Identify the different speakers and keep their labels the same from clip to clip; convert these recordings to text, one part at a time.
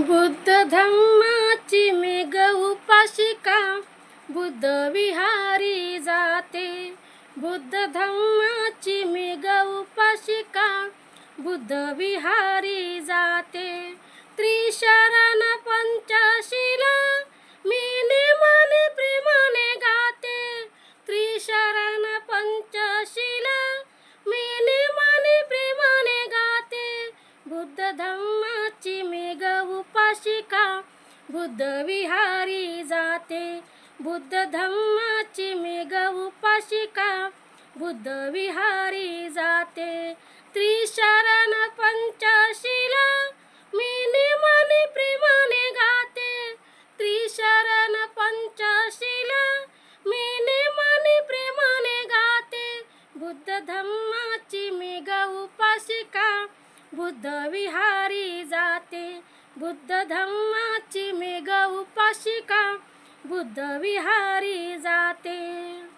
Speaker 1: बुद्ध धम्माची मेघ उपाशिका बुद्ध विहारी जाते. बुद्ध धम्माची मेघ उपाशिका बुद्ध विहारी जाते. त्रिशरण पंचशिला मी नेमाने प्रेमाने गाते. त्रिशरण पंचशिला मी नेमाने प्रेमाने गाते. बुद्ध धम्माची मेघ उपाशिका बुद्ध विहारी जाते. बुद्ध धम्माची मेघ उपाशिका बुद्ध विहारी जाते. त्रिशरण पंचशिला मी नेमाने प्रेमाने गाते. त्रिशरण पंचशिला मी नेमाने प्रेमाने गाते. बुद्ध धम्माची मेघ उपाशिका बुद्ध वि बुद्ध धम्माची मेघ गौपाशिका बुद्ध विहारी जाते.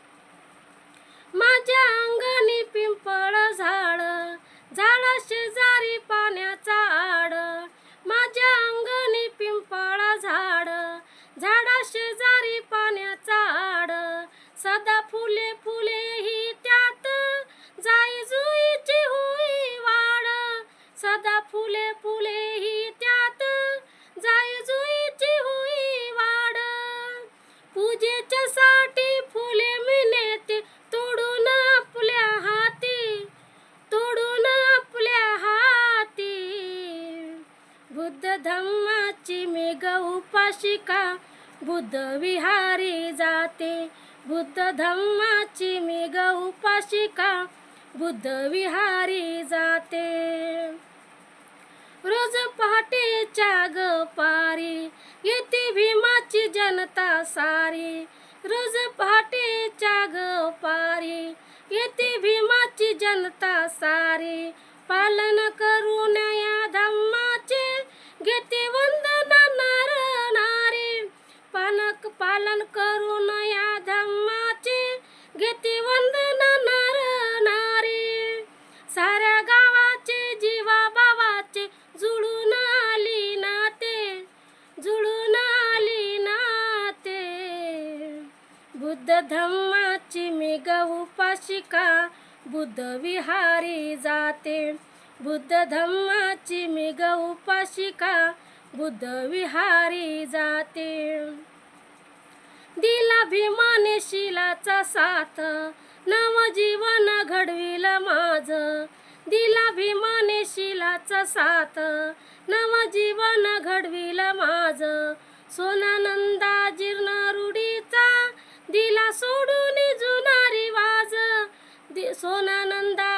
Speaker 1: धम्माची मेघ उपाशिका बुद्ध विहारी जाते. बुद्ध धम्माची मेघ उपाशिका बुद्ध विहारी जाते. रोज पहाटेच्या ग पारी येते भीमाची जनता सारी. रोज पहाटेच्या ग पारी येते भीमाची जनता सारी. पालन करून घेते वंदना नर नारी पालन करून या धम्माचे घेते वंदना नर साऱ्या गावाचे जीवा बाबाचे जुळून आली नाते जुळून आली नाते. बुद्ध धम्माची चिमीगाऊ पाशिका बुद्ध विहारी जाते. बुद्ध धम्माची मी उपाशिका बुद्ध विहारी जाते. दिला भीमाने शिलाचा साथ नवजीवन घडविल माझ. दिला भीमाने शिलाचा साथ नवजीवन घडविल माझ. सोनानंदा जीर्ण रूढीचा दिला सोडून जुनारी वाज. दि सोनानंदा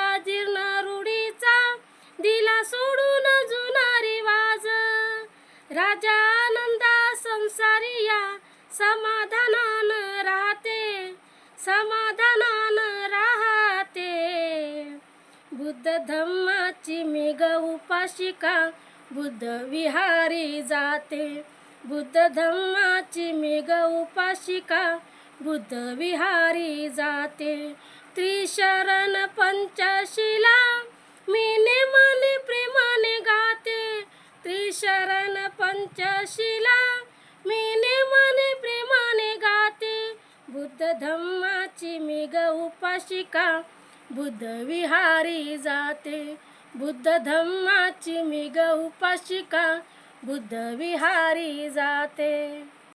Speaker 1: समाधानान राहते समाधानान राहते. बुद्ध धम्माची मेघ उपाशिका बुद्ध विहारी जाते. बुद्ध धम्माची मेघ उपाशिका बुद्ध विहारी जाते. त्रिशरण पंचशिला मीने मने प्रेमाने गाते. त्रिशरण पंचशिला शिका बुद्ध विहारी जाते. बुद्ध धम्माची मी उपाशिका बुद्ध विहारी जाते.